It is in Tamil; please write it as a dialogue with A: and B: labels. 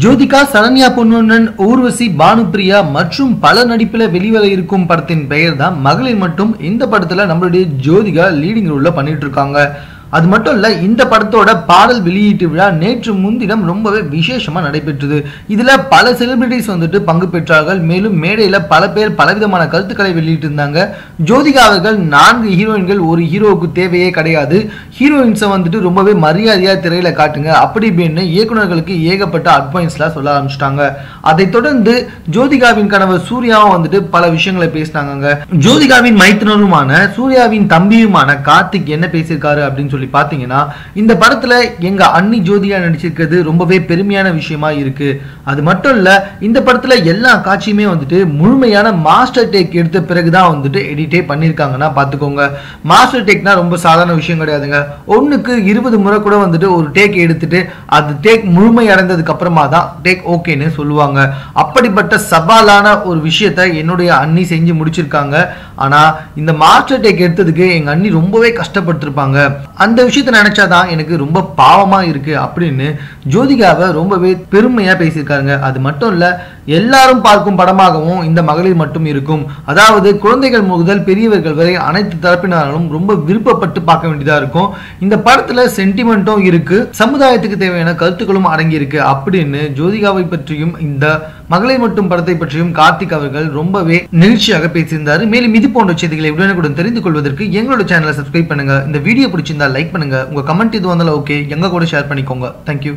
A: ஜோதிகா சரண்யா பொன்வண்ணன் ஊர்வசி பானுப்பிரியா மற்றும் பல நடிப்புல வெளிவர இருக்கும் படத்தின் பெயர் தான் மகளிர் மட்டும். இந்த படத்துல நம்மளுடைய ஜோதிகா லீடிங் ரோலில் பண்ணிட்டு இருக்காங்க. அது மட்டும் இல்ல இந்த படத்தோட பாடல் வெளியீட்டு விழா நேற்று முன்தினம் ரொம்பவே விசேஷமா நடைபெற்றது. இதுல பல செலிபிரிட்டிஸ் வந்துட்டு பங்கு பெற்றார்கள். மேலும் மேடையில பல பேர் பலவிதமான கருத்துக்களை வெளியிட்டு இருந்தாங்க ஜோதிகா அவர்கள் நான்கு ஹீரோயின்கள் ஒரு ஹீரோவுக்கு தேவையே கிடையாது. ஹீரோயின்ஸை வந்துட்டு ரொம்பவே மரியாதையா திரையில காட்டுங்க. அப்படி இப்படின்னு இயக்குனர்களுக்கு ஏகப்பட்ட அட்வைன்ஸ்லாம் சொல்ல ஆரம்பிச்சிட்டாங்க. அதைத் தொடர்ந்து ஜோதிகாவின் கணவர் சூர்யாவும் வந்துட்டு பல விஷயங்களை பேசினாங்க ஜோதிகாவின் மைத்தினருமான சூர்யாவின் தம்பியுமான கார்த்திக் என்ன பேசியிருக்காரு அப்படின்னு சொல்லி பார்த்தீங்கன்னா இந்த படத்துல எங்க அண்ணி ஜோதியா நடிச்சிருக்கிறது ரொம்பவே பெருமையான விஷயமா இருக்கு. அது மட்டும் இல்ல இந்த படத்துல எல்லா காட்சியுமே வந்துட்டு முழுமையான மாஸ்டர் டேக் எடுத்த பிறகுதான் வந்துட்டு எடிட்டே பண்ணியிருக்காங்கன்னா பாத்துக்கோங்க மாஸ்டர் டேக்னா ரொம்ப சாதாரண விஷயம் கிடையாதுங்க. ஒண்ணுக்கு இருபது முறை கூட வந்துட்டு ஒரு டேக் எடுத்துட்டு அது டேக் முழுமை அடைந்ததுக்கு அப்புறமா தான் டேக் ஓகேன்னு சொல்லுவாங்க. அப்படிப்பட்ட சவாலான ஒரு விஷயத்த என்னுடைய அண்ணி செஞ்சு முடிச்சிருக்காங்க. ஆனா இந்த மாஸ்டர் டேக் எடுத்ததுக்கு எங்க அண்ணி ரொம்பவே கஷ்டப்பட்டிருப்பாங்க. அந்த விஷயத்த நினைச்சாதான் எனக்கு ரொம்ப பாவமா இருக்கு அப்படின்னு ஜோதிகாவை ரொம்பவே பெருமையா பேசியிருக்காங்க அது மட்டும் இல்ல எல்லாரும் பார்க்கும் படமாகவும் இந்த மகளிர் மட்டும் இருக்கும். அதாவது குழந்தைகள் முதல் பெரியவர்கள் வரை அனைத்து தரப்பினரும் ரொம்ப விருப்பப்பட்டு பார்க்க வேண்டியதா இருக்கும். இந்த படத்துல சென்டிமெண்ட்டும் இருக்கு சமுதாயத்துக்கு தேவையான கருத்துக்களும் அடங்கி இருக்கு அப்படின்னு ஜோதிகாவை பற்றியும் இந்த மகளிர் மட்டும் படத்தை பற்றியும் கார்த்திக் அவர்கள் ரொம்பவே நிகழ்ச்சியாக பேசியிருந்தாரு. மேலும் இது போன்ற செய்திகளை உடனுக்குடன் தெரிந்து கொள்வதற்கு எங்களோட சேனலை சப்ஸ்கிரைப் பண்ணுங்க. இந்த வீடியோ பிடிச்சிருந்தா லைக் பண்ணுங்க. உங்க கமெண்ட் இது வந்தாலும் ஓகே எங்க கூட ஷேர் பண்ணிக்கோங்க. தேங்க்யூ